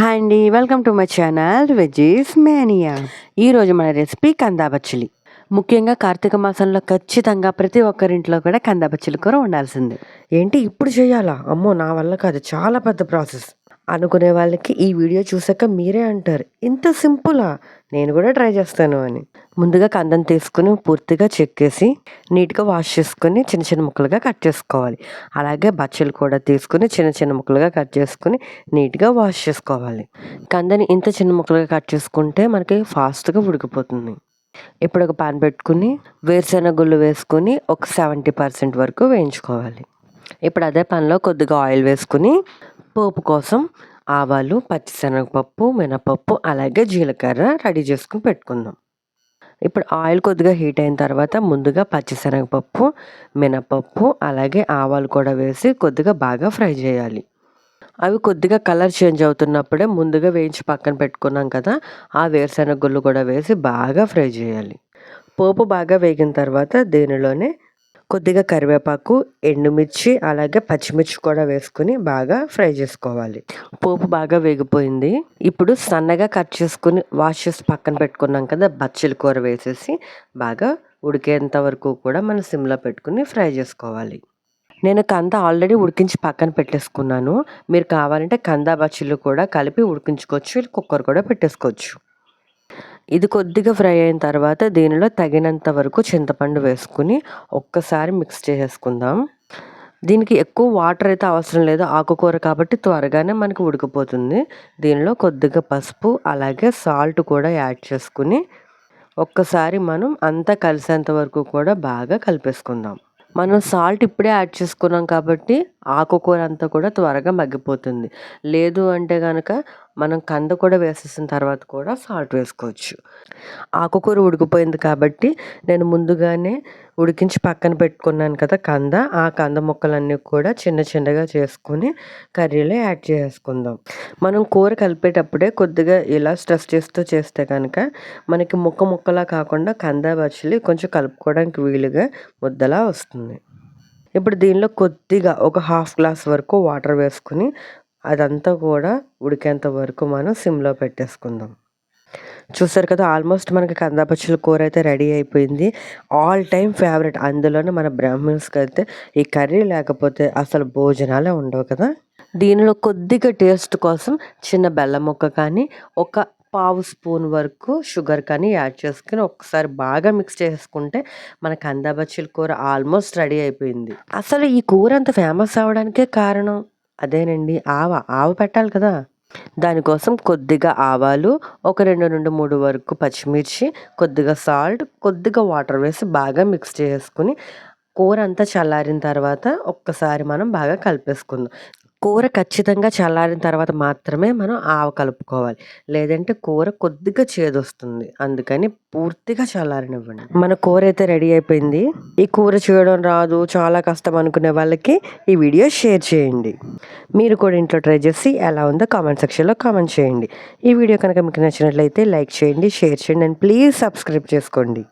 Hi అండి welcome to my channel veggies mania ఈరోజు మన రెసిపీ కందాబచ్చలి ముఖ్యంగా కార్తీక మాసంలో ఖచ్చితంగా ప్రతి ఒక్కరింట్లో కూడా కందాబచ్చలి కూర ఉండాల్సిందే. ఏంటి ఇప్పుడు చేయాలా? అమ్మో నా వల్ల కాదు. చాలా పెద్ద ప్రాసెస్. అనుకునే వాళ్ళకి ఈ వీడియో చూసాక మీరే అంటారు ఇంత సింపులా? నేను కూడా ట్రై చేస్తాను అని. ముందుగా కందం తీసుకుని పూర్తిగా చెక్కేసి నీట్గా వాష్ చేసుకొని చిన్న చిన్న ముక్కలుగా కట్ చేసుకోవాలి. అలాగే బచ్చలు కూడా తీసుకుని చిన్న చిన్న ముక్కలుగా కట్ చేసుకుని నీట్గా వాష్ చేసుకోవాలి. కందని ఇంత చిన్న ముక్కలుగా కట్ చేసుకుంటే మనకి ఫాస్ట్గా ఉడికిపోతుంది. ఇప్పుడు ఒక పాన్ పెట్టుకుని వేరుశెనగ గుళ్ళు వేసుకొని ఒక సెవెంటీ పర్సెంట్ వరకు వేయించుకోవాలి. ఇప్పుడు అదే పనిలో కొద్దిగా ఆయిల్ వేసుకుని పోపు కోసం ఆవాలు పచ్చిశనగపప్పు మినపప్పు అలాగే జీలకర్ర రెడీ చేసుకుని పెట్టుకుందాం. ఇప్పుడు ఆయిల్ కొద్దిగా హీట్ అయిన తర్వాత ముందుగా పచ్చిశనగపప్పు మినపప్పు అలాగే ఆవాలు కూడా వేసి కొద్దిగా బాగా ఫ్రై చేయాలి. అవి కొద్దిగా కలర్ చేంజ్ అవుతున్నప్పుడే ముందుగా వేయించి పక్కన పెట్టుకున్నాం కదా ఆ వేరుశెనగ గుళ్ళు కూడా వేసి బాగా ఫ్రై చేయాలి. పోపు బాగా వేగిన తర్వాత దీనిలోనే కొద్దిగా కరివేపాకు ఎండుమిర్చి అలాగే పచ్చిమిర్చి కూడా వేసుకుని బాగా ఫ్రై చేసుకోవాలి. పోపు బాగా వేగిపోయింది. ఇప్పుడు సన్నగా కట్ చేసుకుని వాష్ చేసి పక్కన పెట్టుకున్నాం కదా బచ్చల కూర వేసేసి బాగా ఉడికేంత వరకు కూడా మనం సిమ్లో పెట్టుకుని ఫ్రై చేసుకోవాలి. నేను కంద ఆల్రెడీ ఉడికించి పక్కన పెట్టేసుకున్నాను. మీరు కావాలంటే కంద బచ్చలు కూడా కలిపి ఉడికించుకోవచ్చు కుక్కర్ కూడా పెట్టేసుకోవచ్చు. ఇది కొద్దిగా ఫ్రై అయిన తర్వాత దీనిలో తగినంత వరకు చింతపండు వేసుకుని ఒక్కసారి మిక్స్ చేసేసుకుందాం. దీనికి ఎక్కువ వాటర్ అయితే అవసరం లేదు ఆకుకూర కాబట్టి త్వరగానే మనకి ఉడికిపోతుంది. దీనిలో కొద్దిగా పసుపు అలాగే సాల్ట్ కూడా యాడ్ చేసుకుని ఒక్కసారి మనం అంతా కలిసేంత వరకు కూడా బాగా కలిపేసుకుందాం. మనం సాల్ట్ ఇప్పుడే యాడ్ చేసుకున్నాం కాబట్టి ఆకుకూర అంతా కూడా త్వరగా మగ్గిపోతుంది. లేదు అంటే కనుక మనం కంద కూడా వేసేసిన తర్వాత కూడా సాల్ట్ వేసుకోవచ్చు. ఆకుకూర ఉడికిపోయింది కాబట్టి నేను ముందుగానే ఉడికించి పక్కన పెట్టుకున్నాను కదా కంద. ఆ కంద ముక్కలన్నీ కూడా చిన్న చిన్నగా చేసుకుని కర్రీలో యాడ్ చేసుకుందాం. మనం కూర కలిపేటప్పుడే కొద్దిగా ఇలా స్ట్రెస్ చేస్తూ చేస్తే కనుక మనకి ముక్క ముక్కలా కాకుండా కంద బచ్చలి కొంచెం కలుపుకోవడానికి వీలుగా ముద్దలా వస్తుంది. ఇప్పుడు దీనిలో కొద్దిగా ఒక హాఫ్ గ్లాస్ వరకు వాటర్ వేసుకుని అదంతా కూడా ఉడికేంత వరకు మనం సిమ్లో పెట్టేసుకుందాం. చూసారు కదా ఆల్మోస్ట్ మనకి కందాపచ్చుల కూర అయితే రెడీ అయిపోయింది. All time favourite. అందులోనే మన బ్రాహ్మిన్స్కి అయితే ఈ కర్రీ లేకపోతే అసలు భోజనాలే ఉండవు కదా. దీనిలో కొద్దిగా టేస్ట్ కోసం చిన్న బెల్లం ముక్క కానీ ఒక పావు స్పూన్ వరకు షుగర్ కానీ యాడ్ చేసుకుని ఒకసారి బాగా మిక్స్ చేసుకుంటే మన కందాబచ్చల కూర ఆల్మోస్ట్ రెడీ అయిపోయింది. అసలు ఈ కూర అంత ఫేమస్ అవడానికే కారణం? అదేనండి. ఆవ ఆవ పెట్టాలి కదా. దానికోసం కొద్దిగా ఆవాలు ఒక రెండు రెండు మూడు వరకు పచ్చిమిర్చి కొద్దిగా సాల్ట్ కొద్దిగా వాటర్ వేసి బాగా మిక్స్ చేసుకుని కూర అంతా చల్లారిన తర్వాత ఒక్కసారి మనం బాగా కలిపేసుకుందాం. కూర ఖచ్చితంగా చల్లారిన తర్వాత మాత్రమే మనం ఆవ కలుపుకోవాలి. లేదంటే కూర కొద్దిగా చేదొస్తుంది. అందుకని పూర్తిగా చల్లారనివ్వండి. మన కూర అయితే రెడీ అయిపోయింది. ఈ కూర చేయడం రాదు. చాలా కష్టం అనుకునే వాళ్ళకి ఈ వీడియో షేర్ చేయండి. మీరు కూడా ఇంట్లో ట్రై చేసి ఎలా ఉందో కామెంట్ సెక్షన్లో కామెంట్ చేయండి. ఈ వీడియో కనుక మీకు నచ్చినట్లయితే లైక్ చేయండి షేర్ చేయండి అండ్ ప్లీజ్ సబ్స్క్రైబ్ చేసుకోండి.